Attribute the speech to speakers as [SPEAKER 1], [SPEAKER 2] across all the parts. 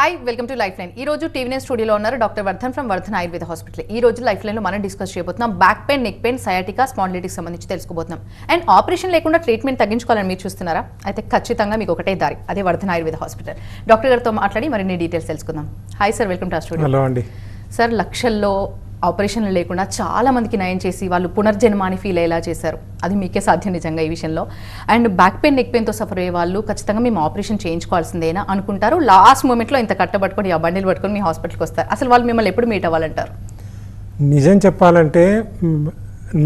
[SPEAKER 1] Hi welcome to life line ఈ రోజు TV nine స్టూడియోలో ఉన్నారు doctor Vardhan from Vardhan Ayurveda hospital. ఈ రోజు లైఫ్ లైన్లో మనం డిస్కస్ చేయబోతున్నాం. Back pain neck pain sciatica spondylitic సంబంధించి తెలుసుకోబోతున్నాం. అండ్ ఆపరేషన్ లేకుండా ట్రీట్మెంట్ తగ్గించుకోవాలని మీరు చూస్తున్నారా? అయితే ఖచ్చితంగా మీకు ఒకటే దారి అదే వర్ధన్ ఆయుర్వేద హాస్పిటల్. డాక్టర్ గారితో మాట్లాడి మరిన్ని డీటెయిల్స్ తెలుసుకుందాం. Hi sir welcome to studio
[SPEAKER 2] hello అండి.
[SPEAKER 1] సార్ లక్షల్లో ఆపరేషన్లు లేకుండా చాలా మందికి నయం చేసి వాళ్ళు పునర్జన్మాని ఫీల్ అయ్యేలా చేశారు. అది మీకే సాధ్యం నిజంగా ఈ విషయంలో. అండ్ బ్యాక్ పెయిన్ నెక్ పెయిన్తో సఫర్ అయ్యే వాళ్ళు ఖచ్చితంగా మేము ఆపరేషన్ చేయించుకోవాల్సిందేనా అనుకుంటారు. లాస్ట్ మూమెంట్లో ఇంత కట్టబట్టుకొని ఆ బండిలు పట్టుకొని మీ హాస్పిటల్కి వస్తారు. అసలు వాళ్ళు మిమ్మల్ని ఎప్పుడు మీట్ అవ్వాలంటారు?
[SPEAKER 2] నిజం చెప్పాలంటే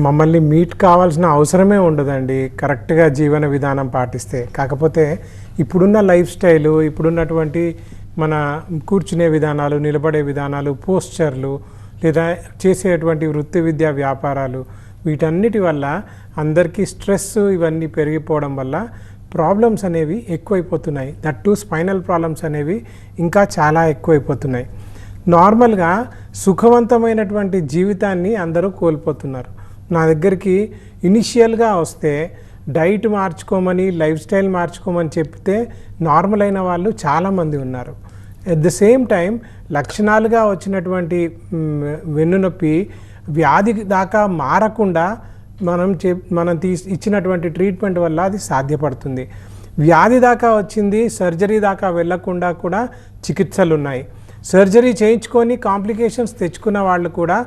[SPEAKER 2] మమ్మల్ని మీట్ కావాల్సిన అవసరమే ఉండదండి. కరెక్ట్గా జీవన విధానం పాటిస్తే. కాకపోతే ఇప్పుడున్న లైఫ్ స్టైలు ఇప్పుడున్నటువంటి మన కూర్చునే విధానాలు నిలబడే విధానాలు పోస్చర్లు లేదా చేసేటువంటి వృత్తి విద్యా వ్యాపారాలు వీటన్నిటి వల్ల అందరికీ స్ట్రెస్ ఇవన్నీ పెరిగిపోవడం వల్ల ప్రాబ్లమ్స్ అనేవి ఎక్కువైపోతున్నాయి. దట్ టు స్పైనల్ ప్రాబ్లమ్స్ అనేవి ఇంకా చాలా ఎక్కువైపోతున్నాయి. నార్మల్గా సుఖవంతమైనటువంటి జీవితాన్ని అందరూ కోల్పోతున్నారు. నా దగ్గరికి ఇనిషియల్గా వస్తే డైట్ మార్చుకోమని లైఫ్ స్టైల్ మార్చుకోమని చెప్తే నార్మల్ అయిన వాళ్ళు చాలామంది ఉన్నారు. ఎట్ ద సేమ్ టైం లక్షణాలుగా వచ్చినటువంటి వెన్నునొప్పి వ్యాధి దాకా మారకుండా మనం చే మనం తీ ఇచ్చినటువంటి ట్రీట్మెంట్ వల్ల అది సాధ్యపడుతుంది. వ్యాధి దాకా వచ్చింది సర్జరీ దాకా వెళ్ళకుండా కూడా చికిత్సలు ఉన్నాయి సర్జరీ చేయించుకొని కాంప్లికేషన్స్ తెచ్చుకున్న వాళ్ళు కూడా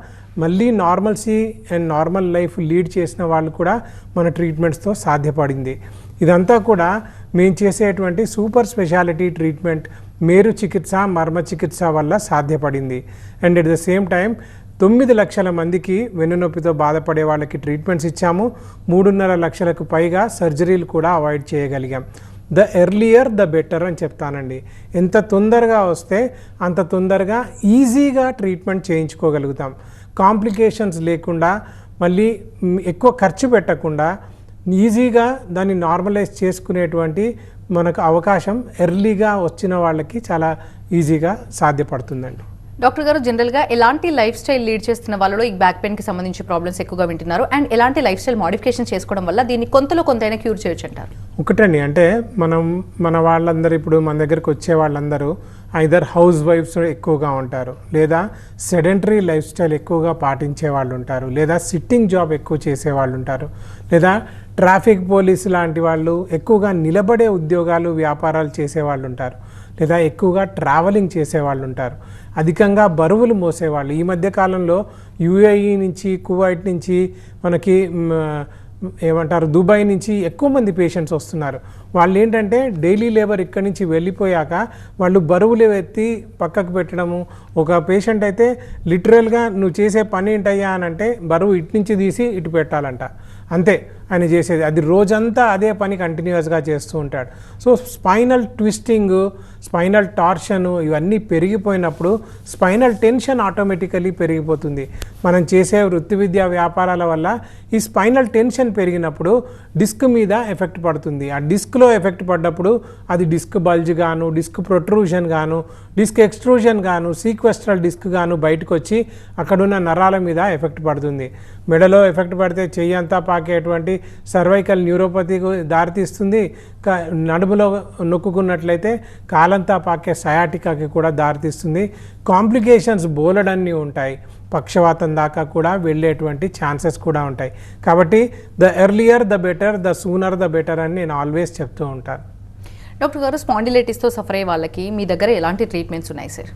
[SPEAKER 2] మళ్ళీ normalcy and normal life lead చేసిన వాళ్ళు కూడా మన ట్రీట్మెంట్స్తో సాధ్యపడింది. ఇదంతా కూడా మేము చేసేటువంటి సూపర్ స్పెషాలిటీ ట్రీట్మెంట్ మేరు చికిత్స మర్మ చికిత్స వల్ల సాధ్యపడింది. And at the same time తొమ్మిది లక్షల మందికి వెన్నునొప్పితో బాధపడే వాళ్ళకి ట్రీట్మెంట్స్ ఇచ్చాము. మూడున్నర లక్షలకు పైగా సర్జరీలు కూడా అవాయిడ్ చేయగలిగాం. ద ఎర్లియర్ ద బెటర్ అని చెప్తానండి. ఎంత తొందరగా వస్తే అంత తొందరగా ఈజీగా ట్రీట్మెంట్ చేయించుకోగలుగుతాం. కాంప్లికేషన్స్ లేకుండా మళ్ళీ ఎక్కువ ఖర్చు పెట్టకుండా ఈజీగా దాన్ని నార్మలైజ్ చేసుకునేటువంటి మనకు అవకాశం ఎర్లీగా వచ్చిన వాళ్ళకి చాలా ఈజీగా సాధ్యపడుతుందండి.
[SPEAKER 1] డాక్టర్ గారు జనరల్గా ఎలాంటి లైఫ్ స్టైల్ లీడ్ చేస్తున్న వాళ్ళలో ఈ బ్యాక్ పెయిన్కి సంబంధించి ప్రాబ్లమ్స్ ఎక్కువగా వింటున్నారు? అండ్ ఎలాంటి లైఫ్ స్టైల్ మోడిఫికేషన్ చేసుకోవడం వల్ల దీన్ని కొంతలో కొంతైనా క్యూర్ చేయొచ్చు అంటారు?
[SPEAKER 2] ఒకటండి. అంటే మనం మన వాళ్ళందరూ ఇప్పుడు మన దగ్గరికి వచ్చే వాళ్ళందరూ ఐదర్ హౌస్ వైఫ్స్ ఎక్కువగా ఉంటారు. లేదా సెడెంటరీ లైఫ్ స్టైల్ ఎక్కువగా పాటించే వాళ్ళు ఉంటారు. లేదా సిట్టింగ్ జాబ్ ఎక్కువ చేసే వాళ్ళు ఉంటారు. లేదా ట్రాఫిక్ పోలీస్ లాంటి వాళ్ళు ఎక్కువగా నిలబడే ఉద్యోగాలు వ్యాపారాలు చేసే వాళ్ళు ఉంటారు. లేదా ఎక్కువగా ట్రావెలింగ్ చేసే వాళ్ళు ఉంటారు. అధికంగా బరువులు మోసేవాళ్ళు. ఈ మధ్య కాలంలో యుఏఈ నుంచి కువైట్ నుంచి మనకి ఏమంటారు దుబాయ్ నుంచి ఎక్కువ మంది పేషెంట్స్ వస్తున్నారు. వాళ్ళు ఏంటంటే డైలీ లేబర్ ఇక్కడి నుంచి వెళ్ళిపోయాక వాళ్ళు బరువులు ఎత్తి పక్కకు పెట్టడము. ఒక పేషెంట్ అయితే లిటరల్గా నువ్వు చేసే పని ఏంటయ్యా? అని అంటే బరువు ఇటు నుంచి తీసి ఇటు పెట్టాలంట. అంతే. ఆయన చేసేది. అది రోజంతా అదే పని కంటిన్యూస్గా చేస్తూ ఉంటాడు. So spinal twisting spinal torsion ఇవన్నీ పెరిగిపోయినప్పుడు స్పైనల్ టెన్షన్ ఆటోమేటికలీ పెరిగిపోతుంది. మనం చేసే వృత్తి విద్యా వ్యాపారాల వల్ల ఈ స్పైనల్ టెన్షన్ పెరిగినప్పుడు డిస్క్ మీద ఎఫెక్ట్ పడుతుంది. ఆ డిస్క్లో ఎఫెక్ట్ పడ్డప్పుడు అది డిస్క్ బల్జ్ గాను డిస్క్ ప్రొట్రూషన్ గాను డిస్క్ ఎక్స్ట్రూషన్ గాను సీక్వెస్ట్రల్ డిస్క్ గాను బయటకు వచ్చి అక్కడున్న నరాల మీద ఎఫెక్ట్ పడుతుంది. మెడలో ఎఫెక్ట్ పడితే చెయ్యి అంతా పాకేటువంటి సర్వైకల్ న్యూరోపతికి దారితీస్తుంది. క- నడుములో నొక్కుకున్నట్లయితే కాలంతా పాకే సయాటికాకి కూడా దారితీస్తుంది. కాంప్లికేషన్స్ బోలెడన్నీ ఉంటాయి. పక్షవాతం దాకా కూడా వెళ్ళేటువంటి ఛాన్సెస్ కూడా ఉంటాయి. కాబట్టి the earlier the better the sooner the better అని నేను ఆల్వేస్ చెప్తూ ఉంటాను.
[SPEAKER 1] డాక్టర్ గారు స్పాండిలైటిస్తో సఫర్ అయ్యే వాళ్ళకి మీ దగ్గర ఎలాంటి ట్రీట్మెంట్స్ ఉన్నాయి సార్?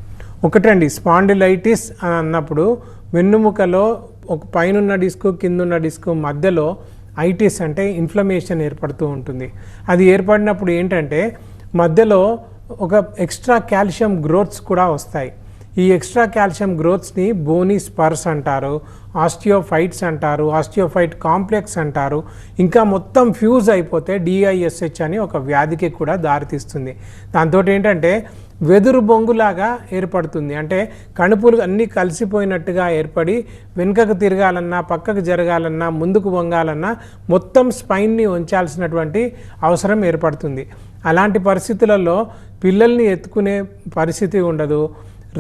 [SPEAKER 2] ఒకటండి స్పాండిలైటిస్ అని అన్నప్పుడు వెన్నుముకలో ఒక పైనున్న డిస్క్ కిందున్న డిస్క్ మధ్యలో ఐటిస్ అంటే ఇన్ఫ్లమేషన్ ఏర్పడుతూ ఉంటుంది. అది ఏర్పడినప్పుడు ఏంటంటే మధ్యలో ఒక ఎక్స్ట్రా కాల్షియం గ్రోత్స్ కూడా వస్తాయి. ఈ ఎక్స్ట్రా కాల్షియం గ్రోత్స్ని బోనీ స్పర్స్ అంటారు ఆస్టియోఫైట్స్ అంటారు ఆస్టియోఫైట్ కాంప్లెక్స్ అంటారు. ఇంకా మొత్తం ఫ్యూజ్ అయిపోతే డిఐఎస్హెచ్ అని ఒక వ్యాధికి కూడా దారితీస్తుంది. దాంతో ఏంటంటే వెదురు బొంగులాగా ఏర్పడుతుంది. అంటే కణుపులు అన్నీ కలిసిపోయినట్టుగా ఏర్పడి వెనుకకు తిరగాలన్నా పక్కకు జరగాలన్నా ముందుకు వంగాలన్నా మొత్తం స్పైన్ని ఉంచాల్సినటువంటి అవసరం ఏర్పడుతుంది. అలాంటి పరిస్థితులలో పిల్లల్ని ఎత్తుకునే పరిస్థితి ఉండదు.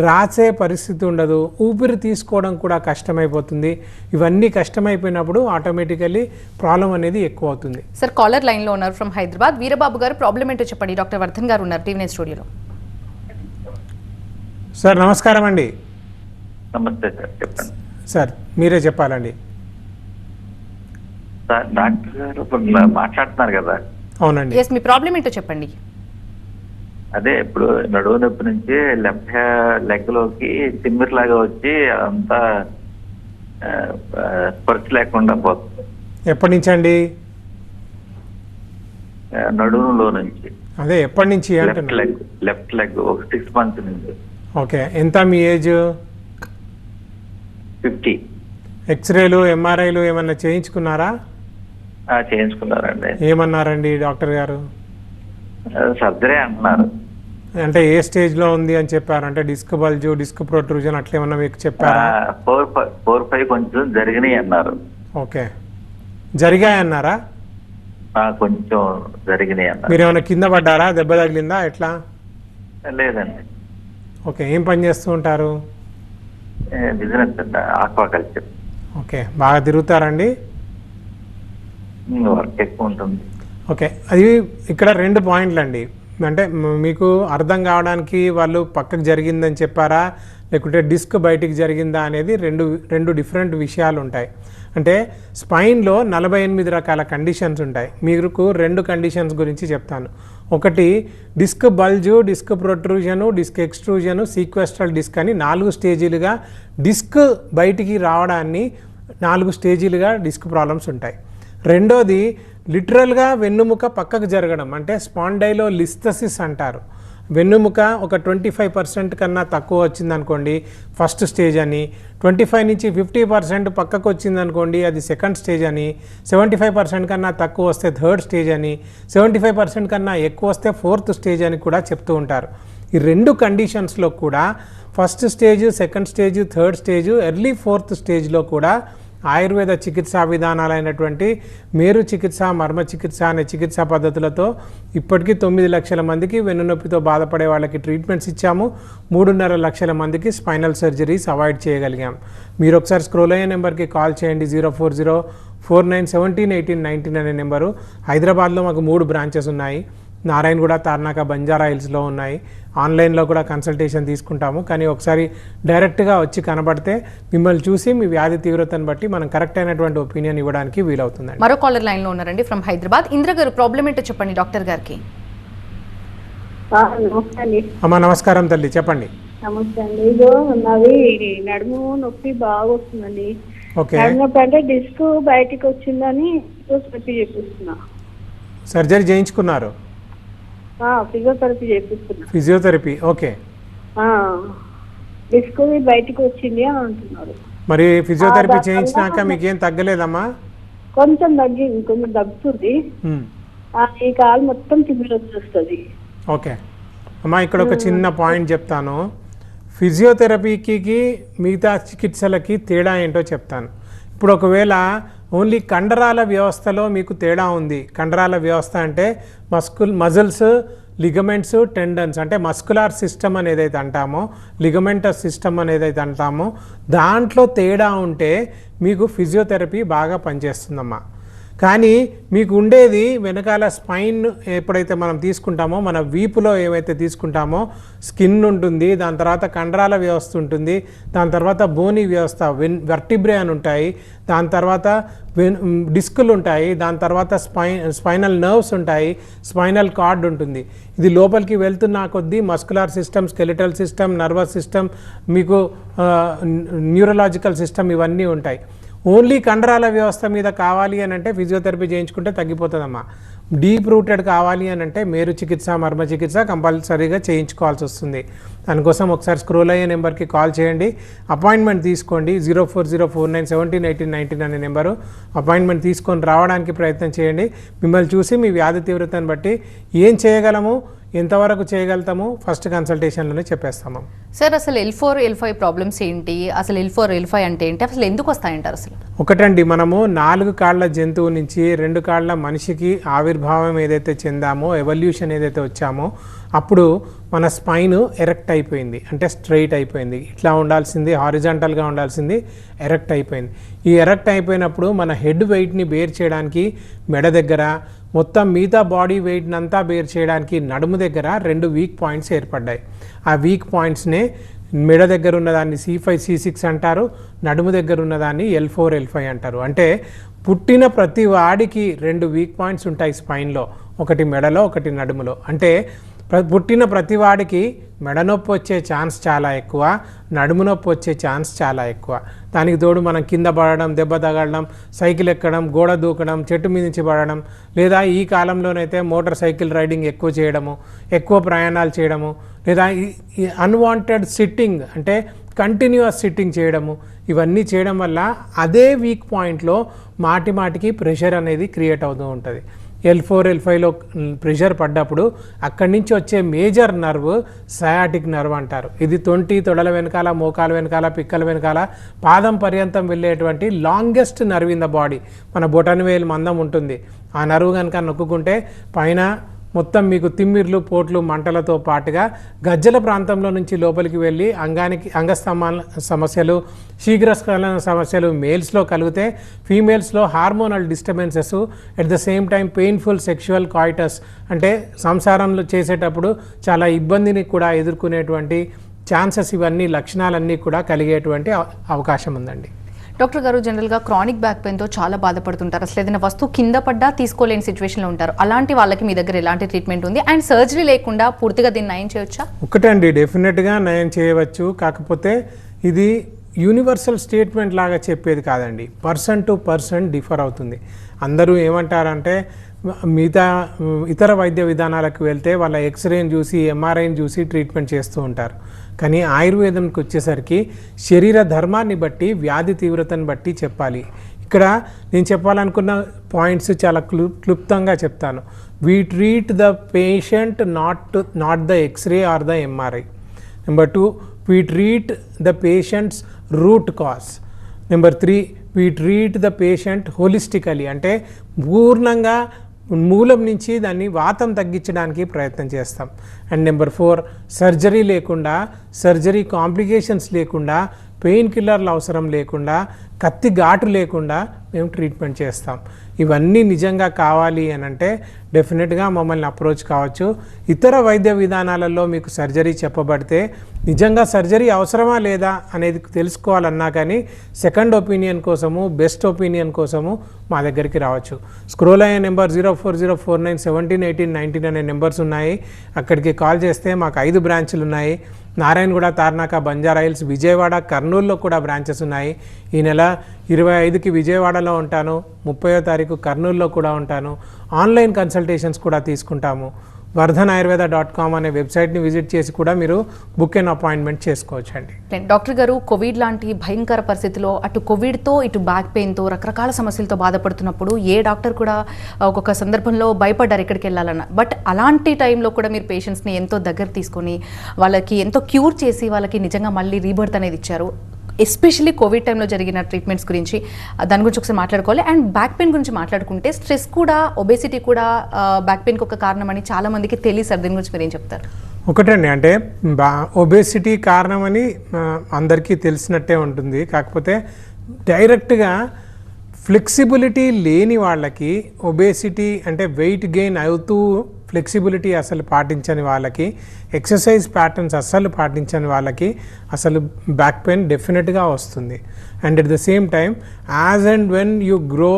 [SPEAKER 2] రాసే పరిస్థితి ఉండదు. ఊపిరి తీసుకోవడం కూడా కష్టమైపోతుంది. ఇవన్నీ కష్టమైపోయినప్పుడు ఆటోమేటికల్లీ ప్రాబ్లం అనేది ఎక్కువ అవుతుంది
[SPEAKER 1] సార్ కాలర్ లైన్లో ఉన్నారు ఫ్రమ్ హైదరాబాద్. వీరబాబు గారు ప్రాబ్లం ఏంటో చెప్పండి. డాక్టర్ వర్ధన్ గారు ఉన్నారు టీవీ స్టూడియోలో.
[SPEAKER 2] సార్ నమస్కారం అండి.
[SPEAKER 3] నమస్తే సార్ చెప్పండి.
[SPEAKER 2] సార్ మీరే చెప్పాలండి.
[SPEAKER 3] సార్ డాక్టర్ గారు మాట్లాడుతున్నారు కదా.
[SPEAKER 2] అవునండి.
[SPEAKER 1] ఎస్ మీ ప్రాబ్లం ఏంటో చెప్పండి.
[SPEAKER 3] అదే ఇప్పుడు నడువు నొప్పి నుంచి లెఫ్ట్ లెగ్లోకి తిమ్మిరి లాగా వచ్చి అంతా స్పర్శ లేకుండా పోతుంది
[SPEAKER 2] ఎప్పటి నుంచి అండి?
[SPEAKER 3] ఆ, నడుములో నుంచి.
[SPEAKER 2] అదే ఎప్పటి నుంచి
[SPEAKER 3] లెఫ్ట్ లెగ్ లెఫ్ట్ లెగ్ ఒక సిక్స్ మంత్స్ నుంచి.
[SPEAKER 2] ఓకే. ఎంత మీ ఏజ్?
[SPEAKER 3] ఫిఫ్టీ.
[SPEAKER 2] ఎక్స్రేలు ఎంఆర్ఐలు ఏమన్నా చేయించుకున్నారా?
[SPEAKER 3] చేయించుకున్నారండి.
[SPEAKER 2] ఏమన్నారండి డాక్టర్ గారు?
[SPEAKER 3] సర్జరీ అంటున్నారు.
[SPEAKER 2] అంటే ఏ స్టేజ్లో ఉంది అని చెప్పారు? అంటే డిస్క్ బల్జు డిస్క్ ప్రొట్రూజన్ అట్లా ఏమన్నా మీకు చెప్పారా?
[SPEAKER 3] ఫోర్ ఫోర్ ఫైవ్ కొంచెం జరిగినాయి అన్నారు.
[SPEAKER 2] ఓకే. జరిగాయన్నారా?
[SPEAKER 3] ఆ, కొంచెం జరిగినాయి అన్నారు.
[SPEAKER 2] మీరు ఏమైనా కింద పడ్డారా? దెబ్బ తగిలిందా? ఎట్లా?
[SPEAKER 3] లేదండి.
[SPEAKER 2] ఓకే ఏం పని చేస్తూ ఉంటారు?
[SPEAKER 3] Business aquaculture.
[SPEAKER 2] ఓకే బాగా తిరుగుతారండి?
[SPEAKER 3] వర్క్ ఎక్కువ ఉంటుంది.
[SPEAKER 2] ఓకే అది ఇక్కడ రెండు పాయింట్లు అండి అంటే మీకు అర్థం కావడానికి వాళ్ళు పక్కకు జరిగిందని చెప్పారా? లేకుంటే డిస్క్ బయటికి జరిగిందా అనేది రెండు రెండు డిఫరెంట్ విషయాలు ఉంటాయి. అంటే స్పైన్లో నలభై ఎనిమిది రకాల కండిషన్స్ ఉంటాయి. మీకు రెండు కండిషన్స్ గురించి చెప్తాను. ఒకటి disc bulge disc protrusion disc extrusion sequestral disc అని నాలుగు స్టేజీలుగా డిస్క్ బయటికి రావడాన్ని నాలుగు స్టేజీలుగా డిస్క్ ప్రాబ్లమ్స్ ఉంటాయి. రెండోది లిటరల్గా వెన్నుముక పక్కకు జరగడం అంటే స్పాండైలో లిస్థసిస్ అంటారు. వెన్నుముక ఒక ట్వంటీ ఫైవ్ పర్సెంట్ కన్నా తక్కువ వచ్చిందనుకోండి ఫస్ట్ స్టేజ్ అని. ట్వంటీ ఫైవ్ నుంచి ఫిఫ్టీ పర్సెంట్ పక్కకు వచ్చిందనుకోండి అది సెకండ్ స్టేజ్ అని. సెవెంటీ ఫైవ్ పర్సెంట్ కన్నా తక్కువ వస్తే థర్డ్ స్టేజ్ అని. సెవెంటీ ఫైవ్ పర్సెంట్ కన్నా ఎక్కువ వస్తే ఫోర్త్ స్టేజ్ అని కూడా చెప్తూ ఉంటారు. ఈ రెండు కండిషన్స్లో కూడా first stage second stage third stage early fourth స్టేజ్లో కూడా ఆయుర్వేద చికిత్సా విధానాలైనటువంటి మేరు చికిత్స మర్మ చికిత్స అనే చికిత్సా పద్ధతులతో ఇప్పటికీ తొమ్మిది లక్షల మందికి వెన్నునొప్పితో బాధపడే వాళ్ళకి ట్రీట్మెంట్స్ ఇచ్చాము. మూడున్నర లక్షల మందికి స్పైనల్ సర్జరీస్ అవాయిడ్ చేయగలిగాం. మీరు ఒకసారి స్క్రోల్ అయ్యే నెంబర్కి కాల్ చేయండి. Zero four zero four nine seventeen eighteen nineteen అనే నెంబరు. హైదరాబాద్లో మాకు మూడు బ్రాంచెస్ ఉన్నాయి. నారాయణగూడ తార్నాక బంజారా హిల్స్లో ఉన్నాయి. ఆన్లైన్లో కూడా కన్సల్టేషన్ తీసుకుంటాము. కానీ ఒకసారి డైరెక్ట్గా వచ్చి కనబడితే మిమ్మల్ని చూసి మీ వ్యాధి తీవ్రతను బట్టి మనం కరెక్ట్ అయినటువంటి ఒపీనియన్ ఇవ్వడానికి వీలవుతుందండి.
[SPEAKER 1] మరో కాలర్ లైన్లో ఉన్నారండి ఫ్రమ్ హైదరాబాద్. ఇంద్ర గారు ప్రాబ్లం ఏంటో చెప్పండి డాక్టర్ గారికి.
[SPEAKER 2] అమ్మ నమస్కారం తల్లి చెప్పండి.
[SPEAKER 4] నమస్తే అండి. ఇదో నాది నడుము నొప్పి బాగా వస్తుందండి
[SPEAKER 2] ఓకే.
[SPEAKER 4] నడుము నొప్పి అంటే డిస్క్ బయటికి వచ్చిందని
[SPEAKER 2] సర్జరీ చేయించుకున్నారు.
[SPEAKER 4] ఫిజియోథెరపీ చేపిస్తున్నా.
[SPEAKER 2] Physiotherapy okay.
[SPEAKER 4] డిస్క్ బయటికి వచ్చింది అని అంటున్నారు.
[SPEAKER 2] మరి ఫిజియోథెరపీ చేయించినాక మీకు ఏం తగ్గలేదమ్మా?
[SPEAKER 4] కొంచెం తగ్గింది కొంచెం తగ్గుతుంది. ఈ కాలు మొత్తం తిమ్మిరి వచ్చేస్తుంది.
[SPEAKER 2] ఓకే. అమ్మా ఇక్కడ ఒక చిన్న పాయింట్ చెప్తాను. ఫిజియోథెరపీకి మిగతా చికిత్సలకి తేడా ఏంటో చెప్తాను. ఇప్పుడు ఒకవేళ ఓన్లీ కండరాల వ్యవస్థలో మీకు తేడా ఉంది. కండరాల వ్యవస్థ అంటే మస్కుల్ మజిల్స్ లిగమెంట్స్ టెండన్స్ అంటే మస్కులార్ సిస్టమ్ అనేది అయితే అంటామో లిగమెంటస్ సిస్టమ్ అనేది అయితే అంటామో దాంట్లో తేడా ఉంటే మీకు ఫిజియోథెరపీ బాగా పనిచేస్తుందమ్మా. కానీ మీకు ఉండేది వెనకాల స్పైన్ ఎప్పుడైతే మనం తీసుకుంటామో మన వీపులో ఏవైతే తీసుకుంటామో స్కిన్ ఉంటుంది దాని తర్వాత కండరాల వ్యవస్థ ఉంటుంది దాని తర్వాత బోని వ్యవస్థ వెన్ వెర్టిబ్రే అని ఉంటాయి దాని తర్వాత వెన్ డిస్కులు ఉంటాయి దాని తర్వాత స్పై స్పైనల్ నర్వ్స్ ఉంటాయి స్పైనల్ కార్డ్ ఉంటుంది. ఇది లోపలికి వెళ్తున్న కొద్దీ muscular system skeletal system nervous system మీకు న్యూరలాజికల్ సిస్టమ్ ఇవన్నీ ఉంటాయి. ఓన్లీ కండరాల వ్యవస్థ మీద కావాలి అని అంటే ఫిజియోథెరపీ చేయించుకుంటే తగ్గిపోతుందమ్మా. డీప్ రూటెడ్ కావాలి అని అంటే మేరు చికిత్స మర్మ చికిత్స కంపల్సరీగా చేయించుకోవాల్సి వస్తుంది. దానికోసం ఒకసారి స్క్రోల్ అయ్యే నెంబర్కి కాల్ చేయండి. అపాయింట్మెంట్ తీసుకోండి. Zero four zero four nine seventeen eighteen nineteen అనే నెంబరు. అపాయింట్మెంట్ తీసుకొని రావడానికి ప్రయత్నం చేయండి. మిమ్మల్ని చూసి మీ వ్యాధి తీవ్రతను బట్టి ఏం చేయగలము? ఎంతవరకు చేయగలుగుతాము? ఫస్ట్ కన్సల్టేషన్లోనే చెప్పేస్తాము
[SPEAKER 1] సార్ అసలు L four L five problems ఏంటి? అసలు ఎల్ ఫోర్ ఎల్ ఫైవ్ అంటే ఏంటి? అసలు ఎందుకు వస్తాయంటారు అసలు?
[SPEAKER 2] ఒకటండి మనము నాలుగు కాళ్ళ జంతువు నుంచి రెండు కాళ్ళ మనిషికి ఆవిర్భావం ఏదైతే చెందామో ఎవల్యూషన్ ఏదైతే వచ్చామో అప్పుడు మన స్పైన్ ఎరెక్ట్ అయిపోయింది. అంటే స్ట్రైట్ అయిపోయింది. ఇట్లా ఉండాల్సింది హారిజాంటల్గా ఉండాల్సింది ఎరెక్ట్ అయిపోయింది. ఈ ఎరెక్ట్ అయిపోయినప్పుడు మన హెడ్ వెయిట్ని బేర్ చేయడానికి మెడ దగ్గర మొత్తం మిగతా బాడీ వెయిట్ని అంతా బేర్ చేయడానికి నడుము దగ్గర రెండు వీక్ పాయింట్స్ ఏర్పడ్డాయి. ఆ వీక్ పాయింట్స్నే మెడ దగ్గర ఉన్నదాన్ని సి ఫైవ్ సి సిక్స్ అంటారు నడుము దగ్గర ఉన్నదాన్ని ఎల్ ఫోర్ ఎల్ ఫైవ్ అంటారు. అంటే పుట్టిన ప్రతి వాడికి రెండు వీక్ పాయింట్స్ ఉంటాయి స్పైన్లో ఒకటి మెడలో ఒకటి నడుములో. అంటే పుట్టిన ప్రతి వాడికి మెడ వచ్చే ఛాన్స్ చాలా ఎక్కువ నడుము నొప్పి వచ్చే ఛాన్స్ చాలా ఎక్కువ. దానికి తోడు మనం కింద పడడం దెబ్బ తగలడం సైకిల్ ఎక్కడం గోడ దూకడం చెట్టు మీద నుంచి పడడం లేదా ఈ కాలంలోనైతే మోటార్ సైకిల్ రైడింగ్ ఎక్కువ చేయడము ఎక్కువ ప్రయాణాలు చేయడము లేదా అన్వాంటెడ్ సిట్టింగ్ అంటే కంటిన్యూస్ సిట్టింగ్ చేయడము ఇవన్నీ చేయడం వల్ల అదే వీక్ పాయింట్లో మాటి మాటికి ప్రెషర్ అనేది క్రియేట్ అవుతూ ఉంటుంది. ఎల్ ఫోర్ ఎల్ ఫైవ్లో ప్రెషర్ పడ్డప్పుడు అక్కడి నుంచి వచ్చే మేజర్ నర్వ్ సయాటిక్ నర్వ్ అంటారు. ఇది తొంటి తొడల వెనకాల మోకాల వెనకాల పిక్కల వెనకాల పాదం పర్యంతం వెళ్ళేటువంటి longest nerve in the body. మన బొటన్ వేలు మందం ఉంటుంది. ఆ నర్వ్ కనుక నొక్కుంటే పైన మొత్తం మీకు తిమ్మిర్లు పోట్లు మంటలతో పాటుగా గజ్జల ప్రాంతంలో నుంచి లోపలికి వెళ్ళి అంగానికి అంగస్తంభాల సమస్యలు శీఘ్రస్ఖలన సమస్యలు మేల్స్లో కలిగితే ఫీమేల్స్లో hormonal disturbances at the same time painful sexual coitus అంటే సంసారంలో చేసేటప్పుడు చాలా ఇబ్బందిని కూడా ఎదుర్కొనేటువంటి ఛాన్సెస్ ఇవన్నీ లక్షణాలన్నీ కూడా కలిగేటువంటి అవ- అవకాశం ఉందండి.
[SPEAKER 1] డాక్టర్ గారు జనరల్గా క్రానిక్ బ్యాక్ పెయిన్తో చాలా బాధపడుతుంటారు. అసలు ఏదైనా వస్తువు కింద పడ్డా తీసుకోలేని సిచ్యువేషన్లో ఉంటారు. అలాంటి వాళ్ళకి మీ దగ్గర ఎలాంటి ట్రీట్మెంట్ ఉంది? అండ్ సర్జరీ లేకుండా పూర్తిగా దీన్ని నయం చేయొచ్చా?
[SPEAKER 2] ఒకటండి డెఫినెట్గా నయం చేయవచ్చు. కాకపోతే ఇది యూనివర్సల్ స్టేట్మెంట్ లాగా చెప్పేది కాదండి. పర్సన్ టు పర్సన్ డిఫర్ అవుతుంది. అందరూ ఏమంటారంటే మిగతా ఇతర వైద్య విధానాలకు వెళ్తే వాళ్ళ ఎక్స్రేని చూసి ఎంఆర్ఐని చూసి ట్రీట్మెంట్ చేస్తూ ఉంటారు. కానీ ఆయుర్వేదంకి వచ్చేసరికి శరీర ధర్మాన్ని బట్టి వ్యాధి తీవ్రతను బట్టి చెప్పాలి. ఇక్కడ నేను చెప్పాలనుకున్న పాయింట్స్ చాలా క్లు క్లుప్తంగా చెప్తాను. We treat the patient not not the X-ray or the MRI number two we treat the patients root cause number three we treat the patient holistically అంటే పూర్ణంగా మూలం నుంచి దాన్ని వాతం తగ్గించడానికి ప్రయత్నం చేస్తాం. అండ్ నెంబర్ ఫోర్ సర్జరీ లేకుండా సర్జరీ కాంప్లికేషన్స్ లేకుండా పెయిన్ కిల్లర్లు అవసరం లేకుండా కత్తి ఘాటు లేకుండా మేము ట్రీట్మెంట్ చేస్తాం. ఇవన్నీ నిజంగా కావాలి అని అంటే డెఫినెట్గా మమ్మల్ని అప్రోచ్ కావచ్చు. ఇతర వైద్య విధానాలలో మీకు సర్జరీ చెప్పబడితే నిజంగా సర్జరీ అవసరమా లేదా అనేది తెలుసుకోవాలన్నా కానీ సెకండ్ ఒపీనియన్ కోసము బెస్ట్ ఒపీనియన్ కోసము మా దగ్గరికి రావచ్చు. స్క్రోల్ అయ్యే number zero four zero four nine seventeen eighteen nineteen అనే నెంబర్స్ ఉన్నాయి. అక్కడికి కాల్ చేస్తే మాకు ఐదు బ్రాంచులు ఉన్నాయి. నారాయణగూడ తార్నాక బంజారా హిల్స్ విజయవాడ కర్నూలులో కూడా బ్రాంచెస్ ఉన్నాయి. ఈ నెల ఇరవై ఐదుకి విజయవాడలో ఉంటాను. ముప్పయో తారీఖు కర్నూలులో కూడా ఉంటాను. ఆన్లైన్ కన్సల్టేషన్స్ కూడా తీసుకుంటాము. వర్ధన్ ఆయుర్వేద డాట్ కామ్ అనే వెబ్సైట్ని విజిట్ చేసి కూడా మీరు బుక్ అండ్ అపాయింట్మెంట్ చేసుకోవచ్చు అండి
[SPEAKER 1] డాక్టర్ గారు కోవిడ్ లాంటి భయంకర పరిస్థితిలో అటు కోవిడ్తో ఇటు బ్యాక్ పెయిన్తో రకరకాల సమస్యలతో బాధపడుతున్నప్పుడు ఏ డాక్టర్ కూడా ఒక్కొక్క సందర్భంలో భయపడ్డారు ఎక్కడికి వెళ్ళాలన్న. బట్ అలాంటి టైంలో కూడా మీరు పేషెంట్స్ని ఎంతో దగ్గర తీసుకొని వాళ్ళకి ఎంతో క్యూర్ చేసి వాళ్ళకి నిజంగా మళ్ళీ రీబర్త్ అనేది ఇచ్చారు. ఎస్పెషల్లీ కోవిడ్ టైంలో జరిగిన ట్రీట్మెంట్స్ గురించి దాని గురించి ఒకసారి మాట్లాడుకోవాలి. అండ్ బ్యాక్ పెయిన్ గురించి మాట్లాడుకుంటే స్ట్రెస్ కూడా ఒబేసిటీ కూడా బ్యాక్ పెయిన్కి ఒక కారణం అని చాలా మందికి తెలియదు సార్. దీని గురించి మీరు ఏం చెప్తారు?
[SPEAKER 2] ఒకటండి అంటే బా ఒబేసిటీ కారణమని అందరికీ తెలిసినట్టే ఉంటుంది. కాకపోతే డైరెక్ట్గా ఫ్లెక్సిబిలిటీ లేని వాళ్ళకి ఒబేసిటీ అంటే వెయిట్ గెయిన్ అవుతూ ఫ్లెక్సిబిలిటీ అసలు పాటించని వాళ్ళకి ఎక్సర్సైజ్ ప్యాటర్న్స్ అస్సలు పాటించని వాళ్ళకి అసలు బ్యాక్ పెయిన్ డెఫినెట్గా వస్తుంది. And at the same time as and when you grow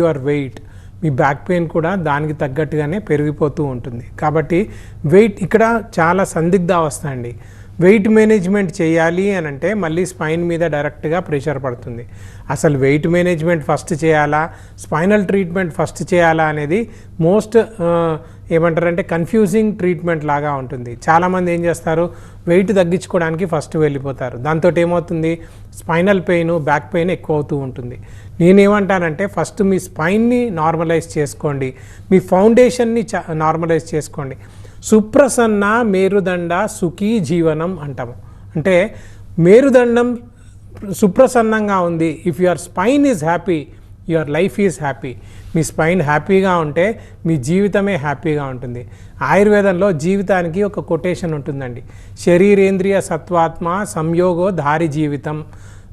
[SPEAKER 2] your weight me back pain కూడా దానికి తగ్గట్టుగానే పెరిగిపోతూ ఉంటుంది. కాబట్టి వెయిట్ ఇక్కడ చాలా సందిగ్ధ అవస్థ అండి. వెయిట్ మేనేజ్మెంట్ చేయాలి అని అంటే మళ్ళీ స్పైన్ మీద డైరెక్ట్గా ప్రెషర్ పడుతుంది. అసలు వెయిట్ మేనేజ్మెంట్ ఫస్ట్ చేయాలా? స్పైనల్ ట్రీట్మెంట్ ఫస్ట్ చేయాలా అనేది మోస్ట్ ఏమంటారంటే కన్ఫ్యూజింగ్ ట్రీట్మెంట్ లాగా ఉంటుంది. చాలామంది ఏం చేస్తారు? వెయిట్ తగ్గించుకోవడానికి ఫస్ట్ వెళ్ళిపోతారు. దాంతో ఏమవుతుంది స్పైనల్ పెయిన్ బ్యాక్ పెయిన్ ఎక్కువ అవుతూ ఉంటుంది. నేనేమంటానంటే ఫస్ట్ మీ స్పైన్ని నార్మలైజ్ చేసుకోండి. మీ ఫౌండేషన్ని నార్మలైజ్ చేసుకోండి. సుప్రసన్న మేరుదండ సుఖీ జీవనం అంటాము. అంటే మేరుదండం సుప్రసన్నంగా ఉంది. If your spine is happy your life is happy me spine హ్యాపీగా ఉంటే మీ జీవితమే హ్యాపీగా ఉంటుంది. ఆయుర్వేదంలో జీవితానికి ఒక కొటేషన్ ఉంటుందండి. శరీరేంద్రియ సత్వాత్మ సంయోగో దారి జీవితం.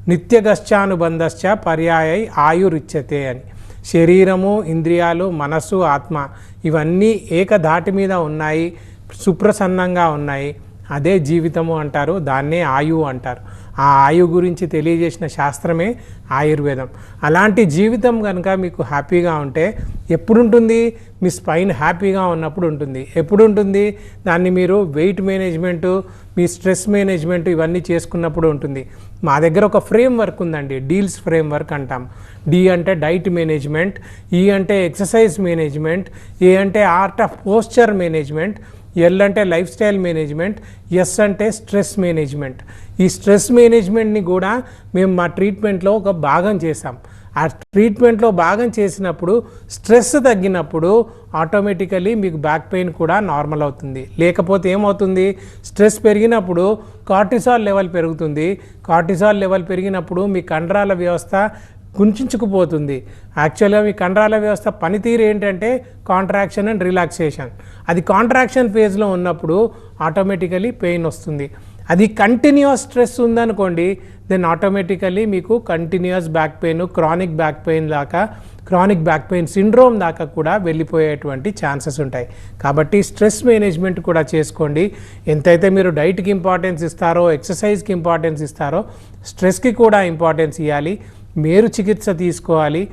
[SPEAKER 2] నిత్యగశ్చానుబంధశ్చ పర్యాయై ఆయురిచ్యతే అని. శరీరము ఇంద్రియాలు మనస్సు ఆత్మ ఇవన్నీ ఏకధాటి మీద ఉన్నాయి సుప్రసన్నంగా ఉన్నాయి. అదే జీవితము అంటారు దాన్నే ఆయువు అంటారు. ఆ ఆయువు గురించి తెలియజేసిన శాస్త్రమే ఆయుర్వేదం. అలాంటి జీవితం కనుక మీకు హ్యాపీగా ఉంటే ఎప్పుడు ఉంటుంది మీ స్పైన్ హ్యాపీగా ఉన్నప్పుడు ఉంటుంది. ఎప్పుడు ఉంటుంది దాన్ని మీరు వెయిట్ మేనేజ్మెంటు మీ స్ట్రెస్ మేనేజ్మెంట్ ఇవన్నీ చేసుకున్నప్పుడు ఉంటుంది. మా దగ్గర ఒక ఫ్రేమ్ వర్క్ ఉందండి డీల్స్ ఫ్రేమ్ వర్క్ అంటాం. డి అంటే డైట్ మేనేజ్మెంట్ ఈ అంటే ఎక్సర్సైజ్ మేనేజ్మెంట్ ఏ అంటే art of posture management L అంటే లైఫ్ స్టైల్ మేనేజ్మెంట్ ఎస్ అంటే స్ట్రెస్ మేనేజ్మెంట్. ఈ స్ట్రెస్ మేనేజ్మెంట్ని కూడా మేము మా ట్రీట్మెంట్లో ఒక భాగం చేసాం ఆ ట్రీట్మెంట్లో భాగం చేసినప్పుడు స్ట్రెస్ తగ్గినప్పుడు ఆటోమేటికలీ మీకు బ్యాక్ పెయిన్ కూడా నార్మల్ అవుతుంది. లేకపోతే ఏమవుతుంది? స్ట్రెస్ పెరిగినప్పుడు కార్టిసాల్ లెవెల్ పెరుగుతుంది. కార్టిసాల్ లెవెల్ పెరిగినప్పుడు మీ కండరాల వ్యవస్థ కుంచుకుపోతుంది. యాక్చువల్గా మీ కండరాల వ్యవస్థ పనితీరు ఏంటంటే కాంట్రాక్షన్ అండ్ రిలాక్సేషన్ అది కాంట్రాక్షన్ ఫేజ్లో ఉన్నప్పుడు ఆటోమేటికలీ పెయిన్ వస్తుంది. అది కంటిన్యూస్ స్ట్రెస్ ఉందనుకోండి దెన్ ఆటోమేటికలీ మీకు continuous back pain chronic back pain దాకా క్రానిక్ బ్యాక్ పెయిన్ సిండ్రోమ్ దాకా కూడా వెళ్ళిపోయేటువంటి ఛాన్సెస్ ఉంటాయి. కాబట్టి స్ట్రెస్ మేనేజ్మెంట్ కూడా చేసుకోండి. ఎంతైతే మీరు డైట్కి ఇంపార్టెన్స్ ఇస్తారో ఎక్సర్సైజ్కి ఇంపార్టెన్స్ ఇస్తారో స్ట్రెస్కి కూడా ఇంపార్టెన్స్ ఇవ్వాలి మీరు చికిత్స తీసుకోవాలి.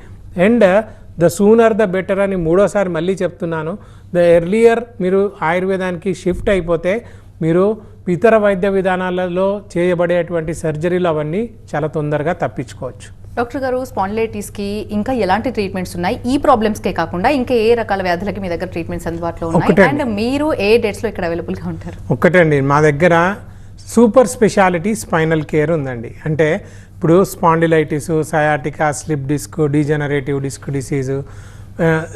[SPEAKER 2] And the sooner the better అని మూడోసారి మళ్ళీ చెప్తున్నాను. ద ఎర్లియర్ మీరు ఆయుర్వేదానికి షిఫ్ట్ అయిపోతే మీరు ఇతర వైద్య విధానాలలో చేయబడేటువంటి సర్జరీలు అవన్నీ చాలా తొందరగా తప్పించుకోవచ్చు.
[SPEAKER 1] డాక్టర్ గారు స్పాండిలైటిస్కి ఇంకా ఎలాంటి ట్రీట్మెంట్స్ ఉన్నాయి? ఈ ప్రాబ్లమ్స్కే కాకుండా ఇంకా ఏ రకాల వ్యాధులకి మీ దగ్గర ట్రీట్మెంట్స్ అందుబాటులో ఉన్నాయి. అండ్. మీరు ఏ డేట్స్లో ఇక్కడ అవైలబుల్గా ఉంటారు?
[SPEAKER 2] ఒక్కటండి మా దగ్గర సూపర్ స్పెషాలిటీ స్పైనల్ కేర్ ఉందండి. అంటే ఇప్పుడు spondylitis sciatica slip disc degenerative disc disease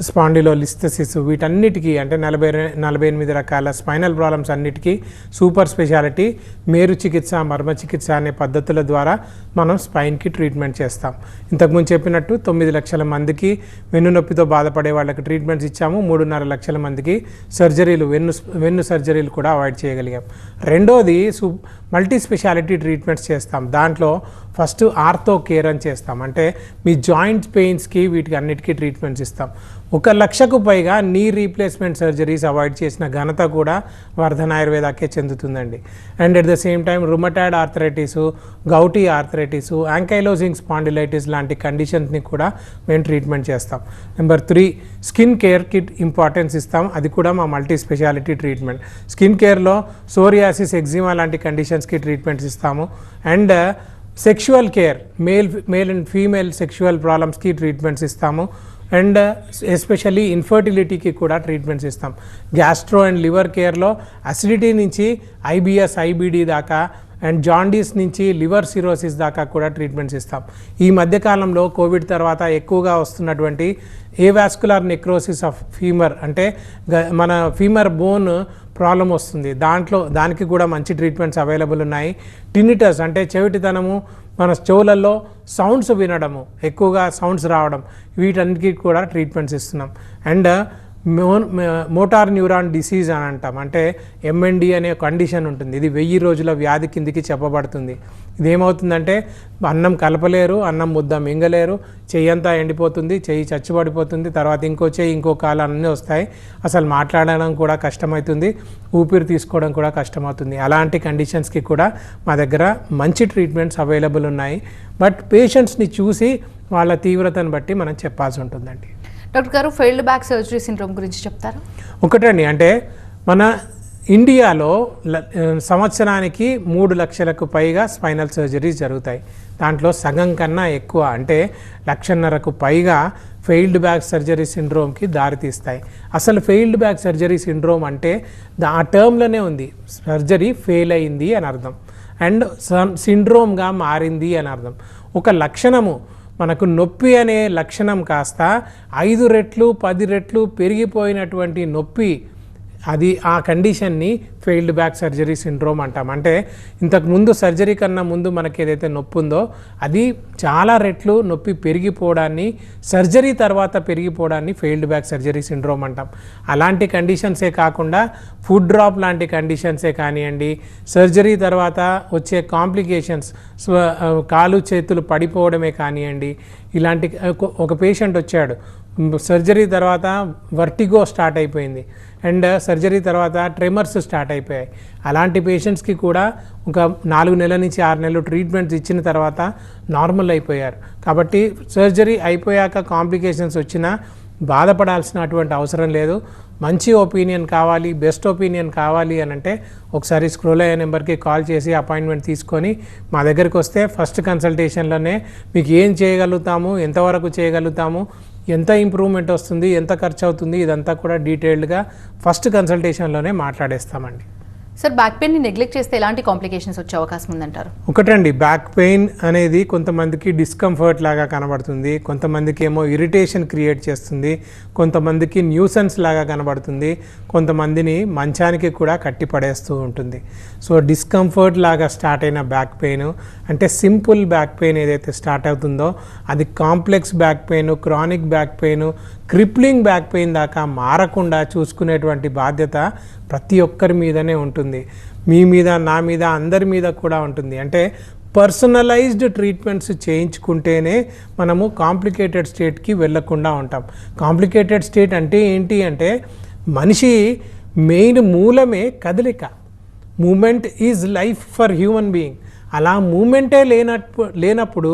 [SPEAKER 2] spondylolisthesis వీటన్నిటికీ అంటే నలభై నలభై ఎనిమిది రకాల స్పైనల్ ప్రాబ్లమ్స్ అన్నిటికీ సూపర్ స్పెషాలిటీ మేరు చికిత్స మర్మ చికిత్స అనే పద్ధతుల ద్వారా మనం స్పైన్కి ట్రీట్మెంట్ చేస్తాం. ఇంతకుముందు చెప్పినట్టు తొమ్మిది లక్షల మందికి వెన్ను నొప్పితో బాధపడే వాళ్ళకి ట్రీట్మెంట్స్ ఇచ్చాము. మూడున్నర లక్షల మందికి సర్జరీలు వెన్ను వెన్ను సర్జరీలు కూడా అవాయిడ్ చేయగలిగాం. రెండోది సు మల్టీ స్పెషాలిటీ ట్రీట్మెంట్స్ చేస్తాం. దాంట్లో ఫస్ట్ ఆర్థో కేర్ అని చేస్తాం. అంటే మీ జాయింట్ పెయిన్స్కి వీటికి అన్నిటికీ ట్రీట్మెంట్స్ ఇస్తాం. ఒక లక్షకు పైగా నీ రీప్లేస్మెంట్ సర్జరీస్ అవాయిడ్ చేసిన ఘనత కూడా వర్ధన్ ఆయుర్వేదాకే చెందుతుందండి. And at the same time rheumatoid arthritis gouty arthritis ankylosing spondylitis లాంటి కండిషన్స్ని కూడా మేము ట్రీట్మెంట్ చేస్తాం. Number three skin care kit importance ఇస్తాం. అది కూడా మా మల్టీ స్పెషాలిటీ ట్రీట్మెంట్. స్కిన్ కేర్లో సోరియాసిస్ ఎగ్జిమా లాంటి కండిషన్స్కి ట్రీట్మెంట్స్ ఇస్తాము. And sexual care male male and female sexual ప్రాబ్లమ్స్కి treatments ఇస్తాము. అండ్ ఎస్పెషల్లీ ఇన్ఫర్టిలిటీకి కూడా ట్రీట్మెంట్స్ ఇస్తాం. గ్యాస్ట్రో అండ్ లివర్ కేర్లో అసిడిటీ నుంచి ఐబిఎస్ ఐబిడి దాకా అండ్ జాండీస్ నుంచి లివర్ సిరోసిస్ దాకా కూడా ట్రీట్మెంట్స్ ఇస్తాం. ఈ మధ్యకాలంలో కోవిడ్ తర్వాత ఎక్కువగా వస్తున్నటువంటి ఏవాస్కులర్ నెక్రోసిస్ ఆఫ్ ఫీమర్ అంటే గ- మన ఫీమర్ బోన్ ప్రాబ్లం వస్తుంది. దాంట్లో దానికి కూడా మంచి ట్రీట్మెంట్స్ అవైలబుల్ ఉన్నాయి. టినిటస్ అంటే చెవిటితనము మన చెవులలో సౌండ్స్ వినడము ఎక్కువగా సౌండ్స్ రావడం వీటన్నిటికీ కూడా ట్రీట్మెంట్స్ ఇస్తున్నాం. అండ్ మోటార్ న్యూరాన్ డిసీజ్ అని అంటాం. అంటే ఎంఎన్డి అనే కండిషన్ ఉంటుంది. ఇది వెయ్యి రోజుల వ్యాధి కిందికి చెప్పబడుతుంది. ఇది ఏమవుతుందంటే అన్నం కలపలేరు అన్నం ముద్ద మింగలేరు చెయ్యంతా ఎండిపోతుంది చెయ్యి చచ్చుబడిపోతుంది తర్వాత ఇంకో చెయ్యి ఇంకో కాలు అన్నీ వస్తాయి. అసలు మాట్లాడడం కూడా కష్టమవుతుంది. ఊపిరి తీసుకోవడం కూడా కష్టమవుతుంది. అలాంటి కండిషన్స్కి కూడా మా దగ్గర మంచి ట్రీట్మెంట్స్ అవైలబుల్ ఉన్నాయి. బట్ పేషెంట్స్ని చూసి వాళ్ళ తీవ్రతను బట్టి మనం చెప్పాల్సి ఉంటుందండి.
[SPEAKER 1] డాక్టర్ గారు ఫెయిల్డ్ బ్యాక్ సర్జరీ సిండ్రోమ్ గురించి చెప్తారా?
[SPEAKER 2] ఒకటండి అంటే మన ఇండియాలో ల- సంవత్సరానికి మూడు లక్షలకు పైగా స్పైనల్ సర్జరీస్ జరుగుతాయి. దాంట్లో సగం కన్నా ఎక్కువ అంటే లక్షన్నరకు పైగా ఫెయిల్డ్ బ్యాక్ సర్జరీ సిండ్రోమ్కి దారితీస్తాయి. అసలు ఫెయిల్డ్ బ్యాక్ సర్జరీ సిండ్రోమ్ అంటే ఆ టర్మ్లోనే ఉంది. సర్జరీ ఫెయిల్ అయింది అని అర్థం. అండ్ సిండ్రోమ్గా మారింది అని అర్థం. ఒక లక్షణము మనకు నొప్పి అనే లక్షణం కాస్త ఐదు రెట్లు పది రెట్లు పెరిగిపోయినటువంటి నొప్పి అది ఆ కండిషన్ని ఫెయిల్డ్ బ్యాక్ సర్జరీ సిండ్రోమ్ అంటాం. అంటే ఇంతకు ముందు సర్జరీ కన్నా ముందు మనకి ఏదైతే నొప్పి ఉందో అది చాలా రెట్లు నొప్పి పెరిగిపోవడాన్ని సర్జరీ తర్వాత పెరిగిపోవడాన్ని ఫెయిల్డ్ బ్యాక్ సర్జరీ సిండ్రోమ్ అంటాం. అలాంటి కండిషన్సే కాకుండా ఫుడ్ డ్రాప్ లాంటి కండిషన్సే కానివ్వండి సర్జరీ తర్వాత వచ్చే కాంప్లికేషన్స్ కాలు చేతులు పడిపోవడమే కానివ్వండి ఇలాంటి ఒక పేషెంట్ వచ్చాడు. సర్జరీ తర్వాత వర్టిగో స్టార్ట్ అయిపోయింది. అండ్ సర్జరీ uh, తర్వాత ట్రెమర్స్ స్టార్ట్ అయిపోయాయి. అలాంటి పేషెంట్స్కి కూడా ఒక నాలుగు నెలల నుంచి ఆరు నెలలు ట్రీట్మెంట్స్ ఇచ్చిన తర్వాత నార్మల్ అయిపోయారు. కాబట్టి సర్జరీ అయిపోయాక కాంప్లికేషన్స్ వచ్చినా బాధపడాల్సినటువంటి అవసరం లేదు. మంచి ఒపీనియన్ కావాలి బెస్ట్ ఒపీనియన్ కావాలి అని అంటే ఒకసారి స్క్రోల్ అయ్యే నెంబర్కి కాల్ చేసి అపాయింట్మెంట్ తీసుకొని మా దగ్గరికి వస్తే ఫస్ట్ కన్సల్టేషన్లోనే మీకు ఏం చేయగలుగుతాము ఎంతవరకు చేయగలుగుతాము ఎంత ఇంప్రూవ్మెంట్ వస్తుంది ఎంత ఖర్చు అవుతుంది ఇదంతా కూడా డీటెయిల్డ్గా ఫస్ట్ కన్సల్టేషన్లోనే మాట్లాడేస్తామండి.
[SPEAKER 1] సార్ బ్యాక్ పెయిన్ని నెగ్లెక్ట్ చేస్తే ఎలాంటి కాంప్లికేషన్స్ వచ్చే అవకాశం ఉందంటారు?
[SPEAKER 2] ఒకటండి బ్యాక్ పెయిన్ అనేది కొంతమందికి డిస్కంఫర్ట్ లాగా కనబడుతుంది కొంతమందికి ఏమో ఇరిటేషన్ క్రియేట్ చేస్తుంది కొంతమందికి న్యూసెన్స్ లాగా కనబడుతుంది కొంతమందిని మంచానికి కూడా కట్టి పడేస్తూ ఉంటుంది. సో డిస్కంఫర్ట్ లాగా స్టార్ట్ అయిన బ్యాక్ పెయిన్ అంటే సింపుల్ బ్యాక్ పెయిన్ ఏదైతే స్టార్ట్ అవుతుందో అది complex back pain chronic back pain crippling back pain దాకా మారకుండా చూసుకునేటువంటి బాధ్యత ప్రతి ఒక్కరి మీదనే ఉంటుంది. మీ మీద నా మీద అందరి మీద కూడా ఉంటుంది. అంటే పర్సనలైజ్డ్ ట్రీట్మెంట్స్ చేయించుకుంటేనే మనము కాంప్లికేటెడ్ స్టేట్కి వెళ్ళకుండా ఉంటాం. కాంప్లికేటెడ్ స్టేట్ అంటే ఏంటి అంటే మనిషి మెయిన్ మూలమే కదలిక. Movement is life for human being. అలా మూమెంటే లేనప్పుడు లేనప్పుడు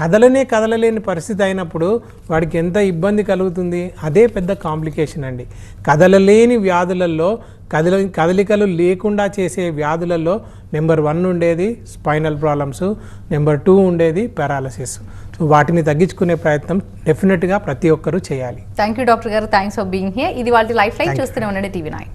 [SPEAKER 2] కదలనే కదలలేని పరిస్థితి అయినప్పుడు వాడికి ఎంత ఇబ్బంది కలుగుతుంది? అదే పెద్ద కాంప్లికేషన్ అండి. కదలలేని వ్యాధులలో కదల కదలికలు లేకుండా చేసే వ్యాధులలో నెంబర్ వన్ ఉండేది స్పైనల్ ప్రాబ్లమ్స్ నెంబర్ టూ ఉండేది పారాలసిస్. సో వాటిని తగ్గించుకునే ప్రయత్నం డెఫినెట్గా ప్రతి ఒక్కరూ చేయాలి.
[SPEAKER 1] థ్యాంక్ యూ డాక్టర్ గారు. థ్యాంక్స్ ఫర్ బీయింగ్ హియర్ ఇది వాళ్ళ లైఫ్ లైన్ చూస్తూనే ఉండండి టీవీ నైన్.